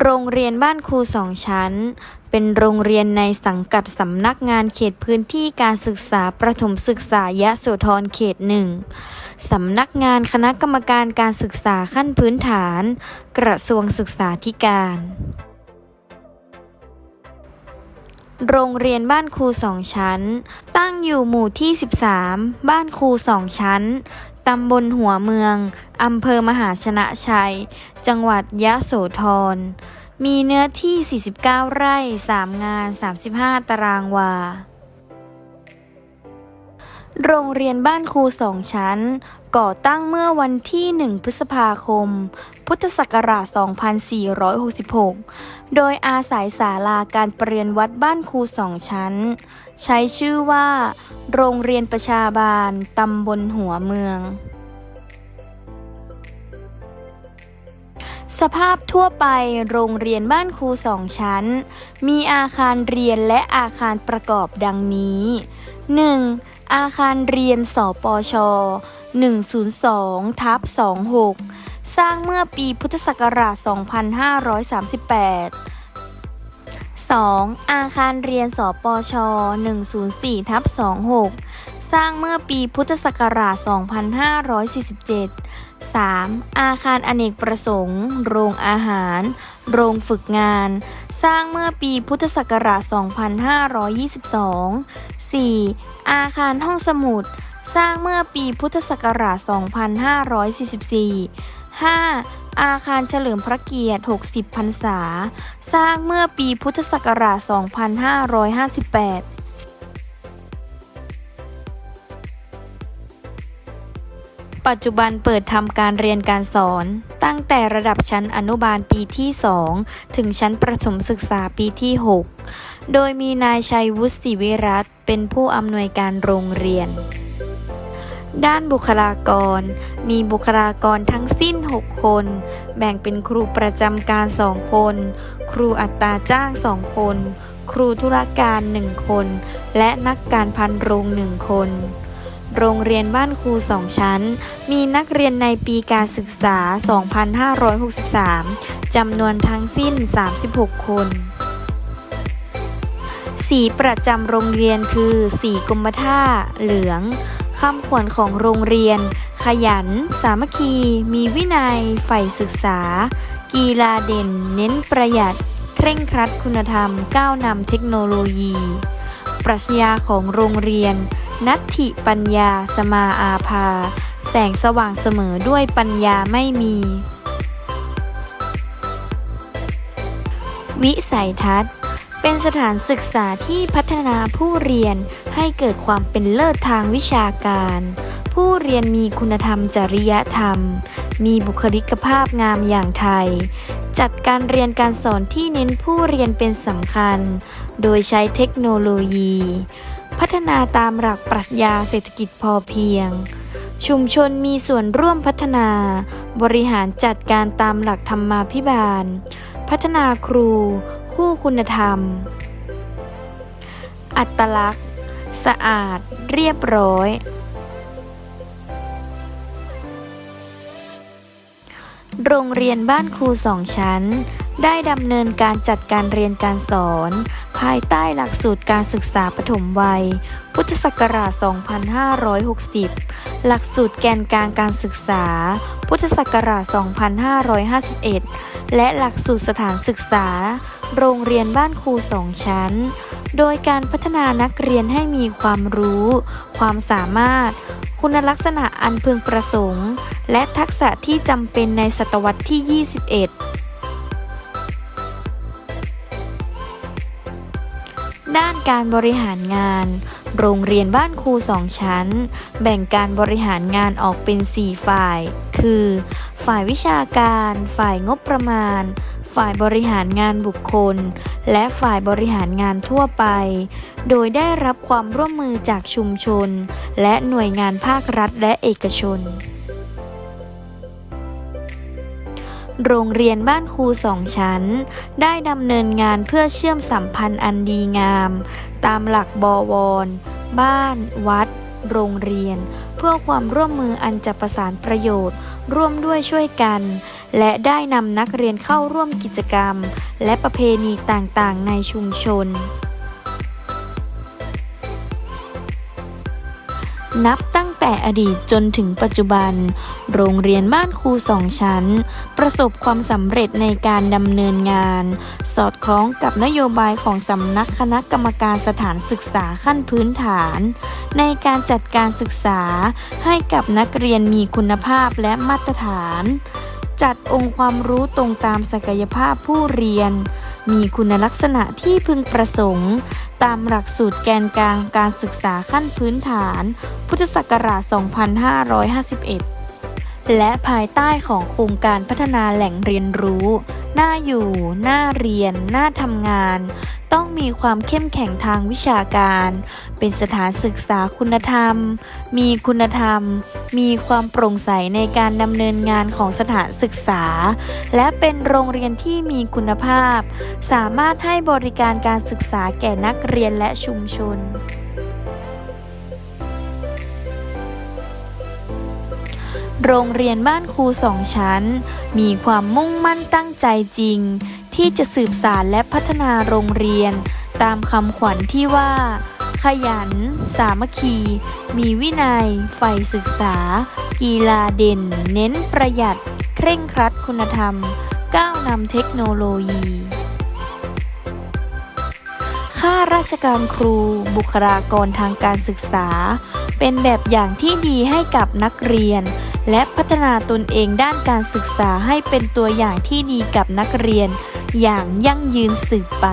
โรงเรียนบ้านครูสองชั้น เป็นโรงเรียนในสังกัดสำนักงานเขตพื้นที่การศึกษาประถมศึกษายะโสธรเขตหนึ่งสำนักงานคณะกรรมการการศึกษาขั้นพื้นฐาน กระทรวงศึกษาธิการ โรงเรียนบ้านครูสองชั้น ตั้งอยู่หมู่ที่ 13 บ้านครูสองชั้น ตำบลหัวเมือง อำเภอมหาชนะชัย จังหวัดยะโสธร มีเนื้อที่ 49 ไร่ 3 งาน 35 ตารางวา โรงเรียนบ้านครูสองชั้น ก่อตั้งเมื่อวันที่ 1 พฤษภาคม พุทธศักราช 2466 โดยอาศัยศาลาการประเรียนวัดบ้านครูสองชั้น ใช้ชื่อว่า โรงเรียนประชาบาล ตำบลหัวเมือง สภาพทั่วไปโรงเรียนบ้านครูสองชั้น มีอาคารเรียนและอาคารประกอบดังนี้ 1. อาคารเรียนสปช 102ทับ26 สร้างเมื่อปีพุทธศักราช 2538 2. อาคารเรียนสปช 104ทับ26 สร้างเมื่อปีพุทธศักราช 2547 3. อาคารอเนกประสงค์ โรงอาหาร โรงฝึกงาน สร้างเมื่อปีพุทธศักราช 2522 4. อาคารห้องสมุด สร้างเมื่อปีพุทธศักราช 2544 5. อาคารเฉลิมพระเกียรติ 60 พรรษา สร้างเมื่อปีพุทธศักราช 2558 ปัจจุบันเปิดทำการเรียนการสอน ตั้งแต่ระดับชั้นอนุบาลปีที่ 2 ถึงชั้นประถมศึกษาปีที่ 6 โดยมีนายชัยวุฒิศิวิรัตเป็นผู้อำนวยการโรงเรียน ด้านบุคลากร มีบุคลากรทั้งสิ้น 6 คน แบ่งเป็นครูประจำการ 2 คน ครูอัตราจ้าง 2 คน ครูธุรการ 1 คน และนักการพันโรง 1 คน โรงเรียนบ้านครูสองชั้น มีนักเรียนในปีการศึกษา 2563 จำนวนทั้งสิ้น 36 คน สีประจำโรงเรียนคือ สีกรมท่า เหลืองคำขวัญของโรงเรียน ขยัน สามัคคี มีวินัย ใฝ่ศึกษา กีฬาเด่น เน้นประหยัด เคร่งครัดคุณธรรม ก้าวนำเทคโนโลยี ปรัชญาของโรงเรียน นัตถิปัญญาสมาอาภา แสงสว่างเสมอด้วยปัญญาไม่มี วิสัยทัศน์ เป็นสถานศึกษาที่พัฒนาผู้เรียนให้เกิดความเป็นเลิศทางวิชาการ ผู้เรียนมีคุณธรรมจริยธรรม มีบุคลิกภาพงามอย่างไทย จัดการเรียนการสอนที่เน้นผู้เรียนเป็นสำคัญ โดยใช้เทคโนโลยี พัฒนาตามหลักปรัชญาเศรษฐกิจพอเพียง ชุมชนมีส่วนร่วมพัฒนา บริหารจัดการตามหลักธรรมาภิบาล พัฒนาครู คู่คุณธรรม อัตลักษณ์ สะอาด เรียบร้อยโรงเรียนบ้านครูสองชั้น ได้ดำเนินการจัดการเรียนการสอน ภายใต้หลักสูตรการศึกษาปฐมวัย พุทธศักราช 2560 หลักสูตรแกนกลางการศึกษา พุทธศักราช 2551 และหลักสูตรสถานศึกษา โรงเรียนบ้านครูสองชั้น โดยการพัฒนานักเรียนให้มีความรู้ ความสามารถ คุณลักษณะอันพึงประสงค์ และทักษะที่จำเป็นในศตวรรษที่ 21 ด้านการบริหารงาน โรงเรียนบ้านครูสองชั้น แบ่งการบริหารงานออกเป็น 4 ฝ่าย คือ ฝ่ายวิชาการ ฝ่ายงบประมาณ ฝ่ายบริหารงานบุคคล และฝ่ายบริหารงานทั่วไป โดยได้รับความร่วมมือจากชุมชน และหน่วยงานภาครัฐและเอกชน โรงเรียนบ้านครูสองชั้น ได้ดำเนินงานเพื่อเชื่อมสัมพันธ์อันดีงาม ตามหลักบวร บ้าน วัด โรงเรียน เพื่อความร่วมมืออันจะประสานประโยชน์ ร่วมด้วยช่วยกัน และได้นำนักเรียนเข้าร่วมกิจกรรม และประเพณีต่างๆ ในชุมชนนับตั้ง แต่อดีตจนถึงปัจจุบัน โรงเรียนบ้านครูสองชั้น ประสบความสำเร็จในการดำเนินงาน สอดคล้องกับนโยบายของสำนักคณะกรรมการสถานศึกษาขั้นพื้นฐาน ในการจัดการศึกษาให้กับนักเรียนมีคุณภาพและมาตรฐาน จัดองค์ความรู้ตรงตามศักยภาพผู้เรียน มีคุณลักษณะที่พึงประสงค์ ตามหลักสูตรแกนกลางการศึกษาขั้นพื้นฐาน พุทธศักราช 2551 และภายใต้ของโครงการพัฒนาแหล่งเรียนรู้ น่าอยู่ น่าเรียน น่าทำงาน ต้องมีความเข้มแข็งทางวิชาการ เป็นสถานศึกษาคุณธรรม มีคุณธรรม มีความโปร่งใสในการดำเนินงานของสถานศึกษา และเป็นโรงเรียนที่มีคุณภาพ สามารถให้บริการการศึกษาแก่นักเรียนและชุมชนโรงเรียนบ้านครูสองชั้น มีความมุ่งมั่นตั้งใจจริง ที่จะสืบสารและพัฒนาโรงเรียน ตามคำขวัญที่ว่า ขยัน สามัคคี มีวินัย ใฝ่ศึกษา กีฬาเด่น เน้นประหยัด เคร่งครัดคุณธรรม ก้าวนำเทคโนโลยีข้าราชการครูบุคลากรทางการศึกษา เป็นแบบอย่างที่ดีให้กับนักเรียน และพัฒนาตนเองด้านการศึกษาให้เป็นตัวอย่างที่ดีกับนักเรียน อย่างยั่งยืนสืบไป